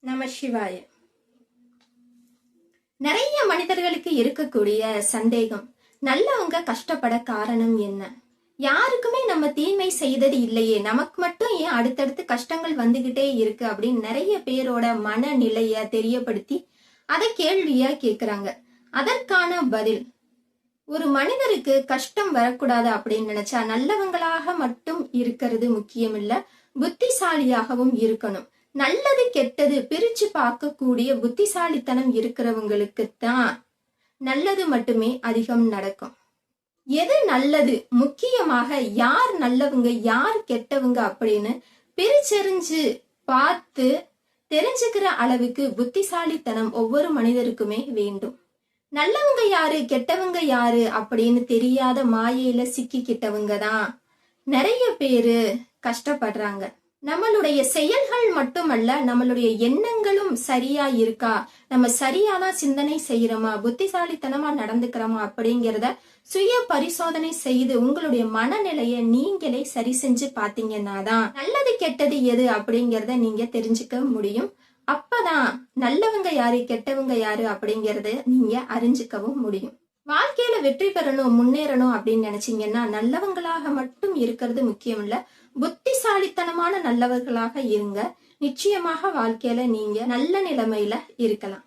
நம சிவாய. நிறைய மனிதர்களுக்கு இருக்கக்கூடிய சந்தேகம் நல்லவங்க கஷ்டப்பட காரணம் என்ன? யாருக்குமே நம்ம தீமை செய்தது இல்லையே நமக்கு மட்டும் ஏன் அடுத்தடுத்து கஷ்டங்கள் வந்துகிட்டே இருக்கு அப்படின்னு நிறைய பேரோட மனநிலைய தெரியப்படுத்தி அதை கேள்வியா கேக்குறாங்க. அதற்கான பதில் ஒரு மனிதருக்கு கஷ்டம் வரக்கூடாது அப்படின்னு நினைச்சா நல்லவங்களாக மட்டும் இருக்கிறது முக்கியம் இல்ல புத்திசாலியாகவும் இருக்கணும். நல்லது கெட்டது பிரிச்சு பார்க்கக்கூடிய புத்திசாலித்தனம் இருக்கிறவங்களுக்கு தான் நல்லது மட்டுமே அதிகம் நடக்கும். எது நல்லது? முக்கியமாக யார் நல்லவங்க யார் கெட்டவங்க அப்படின்னு பிரிச்சறிஞ்சு பார்த்து தெரிஞ்சுக்கிற அளவுக்கு புத்திசாலித்தனம் ஒவ்வொரு மனிதருக்குமே வேண்டும். நல்லவங்க யாரு கெட்டவங்க யாரு அப்படின்னு தெரியாத மாயையில சிக்கிக்கிட்டவங்க தான் நிறைய பேரு கஷ்டப்படுறாங்க. நம்மளுடைய செயல்கள் மட்டுமல்ல நம்மளுடைய எண்ணங்களும் சரியா இருக்கா? நம்ம சரியாதான் சிந்தனை செய்யறோமா? புத்திசாலித்தனமா நடந்துக்கிறோமா? அப்படிங்கிறத சுய பரிசோதனை செய்து உங்களுடைய மனநிலைய நீங்களே சரி செஞ்சு பாத்தீங்கன்னா தான் நல்லது கெட்டது எது அப்படிங்கறத நீங்க தெரிஞ்சுக்க முடியும். அப்பதான் நல்லவங்க யாரு கெட்டவங்க யாரு அப்படிங்கறத நீங்க அறிஞ்சுக்கவும் முடியும். வாழ்க்கையில வெற்றி பெறணும் முன்னேறணும் அப்படின்னு நினைச்சீங்கன்னா நல்லவங்களாக மட்டும் இருக்கிறது முக்கியம் இல்ல. புத்திசாலித்தனமான நல்லவர்களாக இருங்க. நிச்சயமாக வாழ்க்கையில நீங்க நல்ல நிலைமையில இருக்கலாம்.